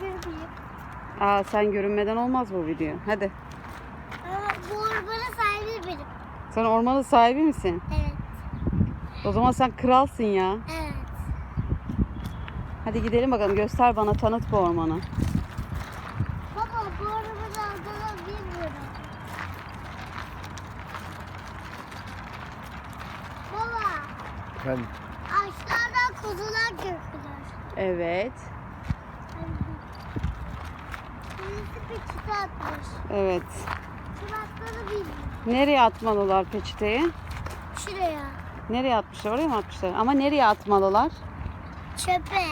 görmeyeyim. Aa sen görünmeden olmaz bu video. Hadi. Ama bu ormanın sahibi benim. Sen ormanın sahibi misin? Evet. O zaman sen kralsın ya. Evet. Hadi gidelim bakalım göster bana tanıt bu ormanı. Baba bu arabanın adını bilmiyorum. Baba Ben aşağıdan kuzular gördüler. Evet. Bir çıta atmış. Evet. Çırakları bilmiyorum. Nereye atmalılar peçeteyi? Şuraya. Nereye atmışlar? Oraya mı atmışlar? Ama nereye atmalılar? Çöpe.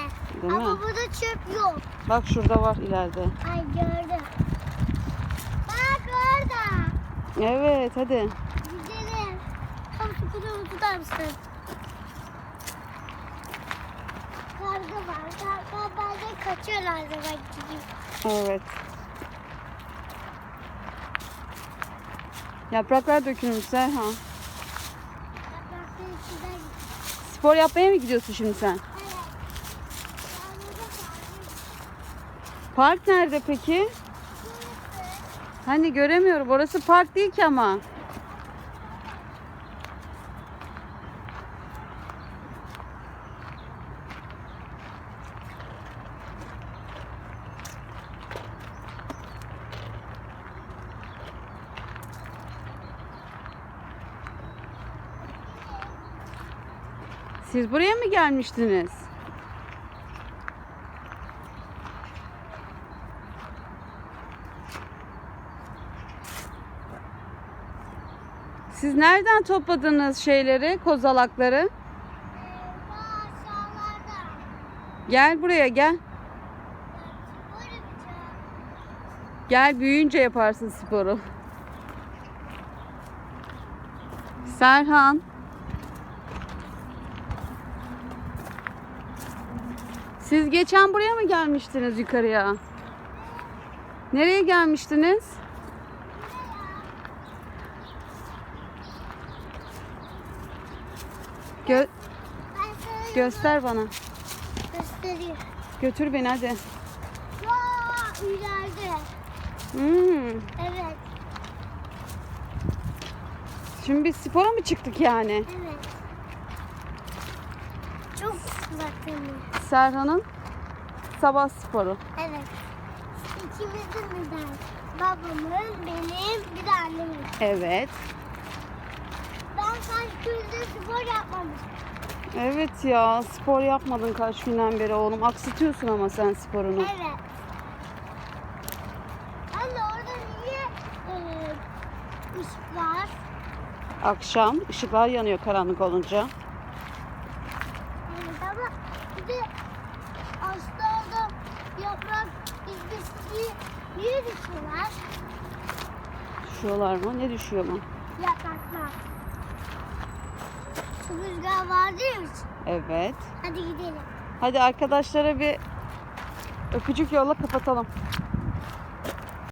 Değil mi? Ama burada çöp yok. Bak şurada var ileride. Ay gördüm. Bak orada. Evet hadi. Gidelim. Tam şu kutumu tutar mısın? Karga var. Karga bazen kaçıyorlar zaman gibi. Evet. Yapraklar dökülmüş Serhan. Spor yapmaya mı gidiyorsun şimdi sen? Park nerede peki? Hani göremiyorum. Orası park değil ki ama. Siz buraya mı gelmiştiniz? Siz nereden topladınız şeyleri, kozalakları? Gel buraya gel. Gel büyüyünce yaparsın sporu. Serhan. Siz geçen buraya mı gelmiştiniz yukarıya? Nereye gelmiştiniz? Gö- göster bana. göstereyim. Götür beni hadi. Vaa ileride. Hmm. Evet. Şimdi biz spora mı çıktık yani? Evet. Çok uzaktanım. Serhan'ın sabah sporu. Evet. İkimizin birden. Babamın, benim, bir de annemin. Evet. Ben kaç gündür spor yapmamıştım. Evet ya spor yapmadın kaç günden beri oğlum. Aksıtıyorsun ama sen sporunu. Evet. Anne orada niye e, ışık var? Akşam ışıklar yanıyor karanlık olunca. Evet ama bir de aşağıda yaprak izbesi niye düşüyorlar? Düşüyorlar mı? Ne düşüyor mu? Yapraklar. Şu rüzgar vardı ya. Evet. Hadi gidelim. Hadi arkadaşlara bir öpücük yolla kapatalım.